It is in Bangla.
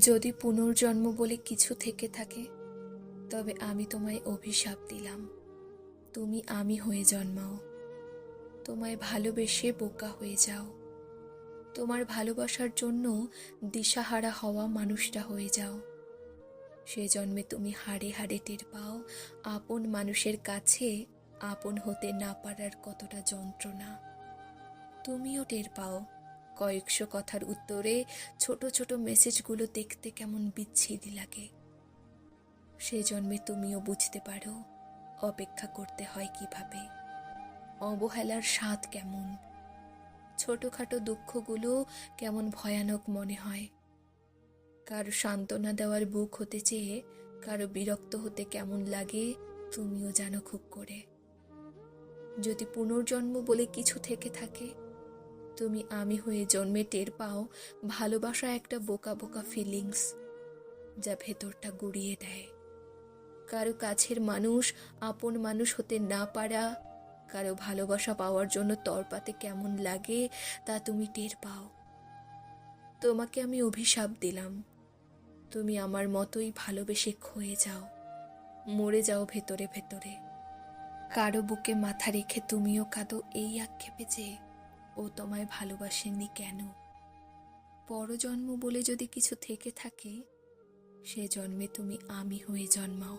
যদি পুনর্জন্ম বলে কিছু থেকে থাকে, তবে আমি তোমায় অভিশাপ দিলাম। তুমি আমি হয়ে জন্মাও। তোমায় ভালোবেসে বোকা হয়ে যাও। তোমার ভালোবাসার জন্য দিশাহারা হওয়া মানুষটা হয়ে যাও। সে জন্মে তুমি হাড়ে হাড়ে টের পাও। আপন মানুষের কাছে আপন হতে না পারার কতটা যন্ত্রণা। তুমিও টের পাও। কয়েকশো কথার উত্তরে ছোট ছোট মেসেজগুলো দেখতে কেমন বিচ্ছিরি লাগে। সে জন্মে তুমিও বুঝতে পারো, অপেক্ষা করতে হয় কীভাবে। অবহেলার স্বাদ কেমন? ছোটখাটো দুঃখগুলো কেমন ভয়ানক মনে হয়? কারও সান্ত্বনা দেওয়ার বুক হতে চেয়ে, কারও বিরক্ত হতে কেমন লাগে, তুমিও জানো খুব করে। যদি পুনর্জন্ম বলে কিছু থেকে থাকে তুমি আমি হয়ে জন্মে টের পাও, ভালোবাসা একটা বোকা বোকা ফিলিংস যা ভেতরটা গুড়িয়ে দেয়। কারও কাছের মানুষ, আপন মানুষ হতে না পারা, কারও ভালোবাসা পাওয়ার জন্য তরপাতে কেমন লাগে, তা তুমি টের পাও। তোমাকে আমি অভিশাপ দিলাম। তুমি আমার মতোই ভালোবেসে ক্ষয়ে যাও। মরে যাও ভেতরে ভেতরে। কারও বুকে মাথা রেখে তুমিও কাঁদো এই আক্ষেপে যে ও তোমায় ভালোবাসেননি কেন? পরজন্ম বলে যদি কিছু থেকে থাকে, সে জন্মে তুমি আমি হয়ে জন্মাও।